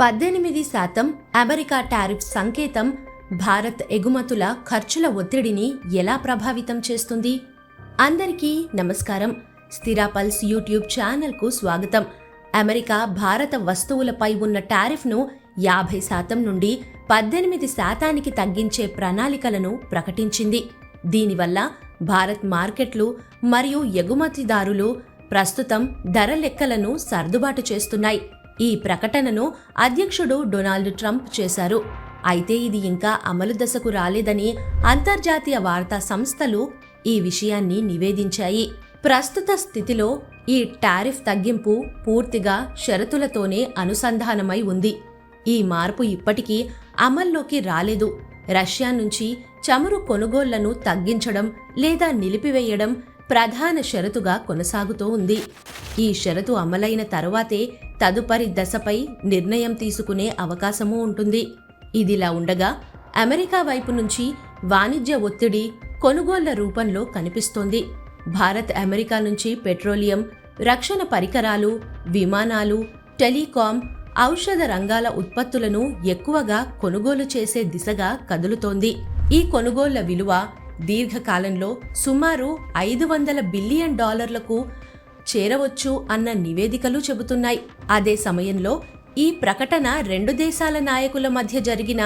పద్దెనిమిది శాతం America tariff సంకేతం భారత్ ఎగుమతుల ఖర్చుల ఒత్తిడిని ఎలా ప్రభావితం చేస్తుంది? అందరికీ నమస్కారం. స్థిరా పల్స్ యూట్యూబ్ ఛానల్కు స్వాగతం. అమెరికా భారత వస్తువులపై ఉన్న టారిఫ్ను యాభై శాతం నుండి పద్దెనిమిది శాతానికి తగ్గించే ప్రణాళికలను ప్రకటించింది. దీనివల్ల భారత్ మార్కెట్లు మరియు ఎగుమతిదారులు ప్రస్తుతం ధర లెక్కలను సర్దుబాటు చేస్తున్నాయి. ఈ ప్రకటనను అధ్యక్షుడు డొనాల్డ్ ట్రంప్ చేశారు. అయితే ఇది ఇంకా అమలు దశకు రాలేదని అంతర్జాతీయ వార్తా సంస్థలు ఈ విషయాన్ని నివేదించాయి. ప్రస్తుత స్థితిలో ఈ టారిఫ్ తగ్గింపు పూర్తిగా షరతులతోనే అనుసంధానమై ఉంది. ఈ మార్పు ఇప్పటికీ అమల్లోకి రాలేదు. రష్యా నుంచి చమురు కొనుగోళ్ళను తగ్గించడం లేదా నిలిపివేయడం ప్రధాన షరతుగా కొనసాగుతూ ఉంది. ఈ షరతు అమలైన తరువాతే తదుపరి దశపై నిర్ణయం తీసుకునే అవకాశమూ ఉంటుంది. ఇదిలా ఉండగా అమెరికా వైపు నుంచి వాణిజ్య ఒత్తిడి కొనుగోళ్ళ రూపంలో కనిపిస్తోంది. భారత్ అమెరికా నుంచి పెట్రోలియం రక్షణ పరికరాలు విమానాలు టెలికాం ఔషధ రంగాల ఉత్పత్తులను ఎక్కువగా కొనుగోలు చేసే దిశగా కదులుతోంది. ఈ కొనుగోళ్ళ విలువ దీర్ఘకాలంలో సుమారు ఐదు వందల బిలియన్ డాలర్లకు చేరవచ్చు అన్న నివేదికలు చెబుతున్నాయి. అదే సమయంలో ఈ ప్రకటన రెండు దేశాల నాయకుల మధ్య జరిగిన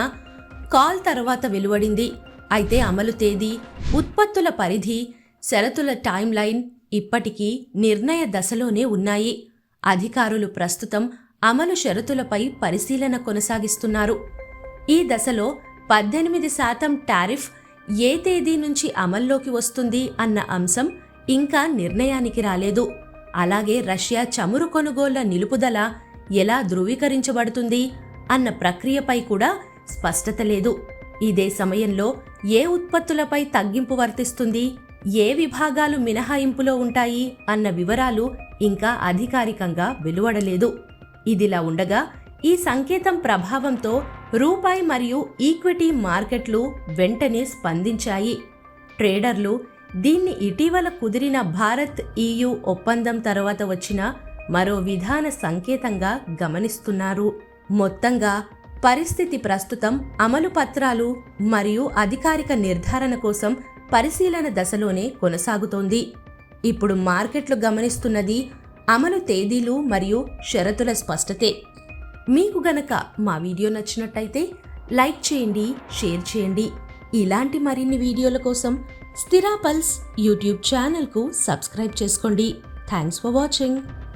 కాల్ తర్వాత వెలువడింది. అయితే అమలు తేదీ ఉత్పత్తుల పరిధి షరతుల టైం లైన్ ఇప్పటికీ నిర్ణయ దశలోనే ఉన్నాయి. అధికారులు ప్రస్తుతం అమలు షరతులపై పరిశీలన కొనసాగిస్తున్నారు. ఈ దశలో పద్దెనిమిది శాతం టారిఫ్ ఏ తేదీ నుంచి అమల్లోకి వస్తుంది అన్న అంశం ఇంకా నిర్ణయానికి రాలేదు. అలాగే రష్యా చమురు కొనుగోళ్ళ నిలుపుదల ఎలా ధృవీకరించబడుతుంది అన్న ప్రక్రియపై కూడా స్పష్టత లేదు. ఇదే సమయంలో ఏ ఉత్పత్తులపై తగ్గింపు వర్తిస్తుంది ఏ విభాగాలు మినహాయింపులో ఉంటాయి అన్న వివరాలు ఇంకా అధికారికంగా వెలువడలేదు. ఇదిలా ఉండగా ఈ సంకేతం ప్రభావంతో రూపాయి మరియు ఈక్విటీ మార్కెట్లు వెంటనే స్పందించాయి. ట్రేడర్లు దీన్ని ఇటీవల కుదిరిన భారత్ ఈయు ఒప్పందం తర్వాత వచ్చిన మరో విధాన సంకేతంగా గమనిస్తున్నారు. మొత్తంగా పరిస్థితి ప్రస్తుతం అమలు పత్రాలు మరియు అధికారిక నిర్ధారణ కోసం పరిశీలన దశలోనే కొనసాగుతోంది. ఇప్పుడు మార్కెట్లు గమనిస్తున్నది అమలు తేదీలు మరియు షరతుల స్పష్టతే. మీకు గనక మా వీడియో నచ్చినట్టయితే లైక్ చేయండి షేర్ చేయండి. ఇలాంటి మరిన్ని వీడియోల కోసం స్థిరా పల్స్ యూట్యూబ్ ఛానల్కు సబ్స్క్రైబ్ చేసుకోండి థ్యాంక్స్ ఫర్ వాచింగ్